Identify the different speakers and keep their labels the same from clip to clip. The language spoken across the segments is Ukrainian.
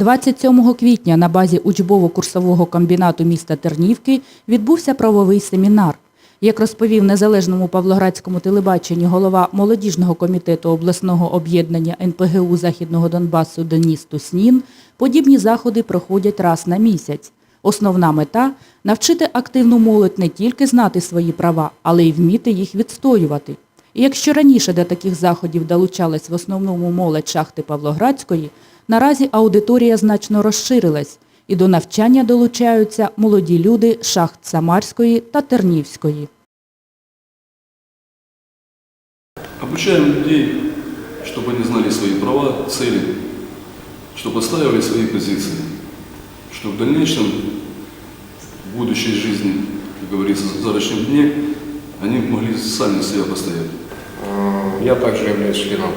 Speaker 1: 27 квітня на базі учбово-курсового комбінату міста Тернівки відбувся правовий семінар. Як розповів незалежному павлоградському телебаченню голова молодіжного комітету обласного об'єднання НПГУ Західного Донбасу Деніс Туснін, подібні заходи проходять раз на місяць. Основна мета – навчити активну молодь не тільки знати свої права, але й вміти їх відстоювати. І якщо раніше до таких заходів долучалась в основному молодь шахти Павлоградської, наразі аудиторія значно розширилась, і до навчання долучаються молоді люди шахт Самарської та Тернівської.
Speaker 2: Обучаем людей, чтобы они знали свои права, цели, чтобы отстаивали свои позиции, чтобы в дальнейшем, в будущей жизни, как говорится, в завтрашнем дне, они могли сами за себя постоять.
Speaker 3: Э, Я также являюсь членом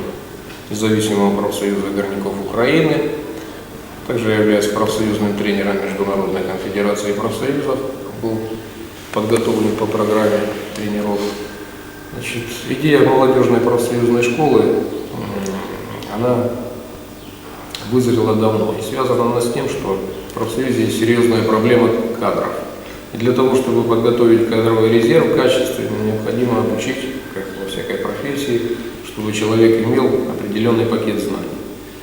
Speaker 3: независимого профсоюза горняков Украины. Также я являюсь профсоюзным тренером Международной конфедерации профсоюзов. Был подготовлен по программе тренеров. Значит, идея молодежной профсоюзной школы, она вызрела давно. И связана она с тем, что в профсоюзе есть серьезная проблема кадров. И для того, чтобы подготовить кадровый резерв качественно, необходимо обучить, как во всякой профессии, чтобы человек имел определенный пакет знаний.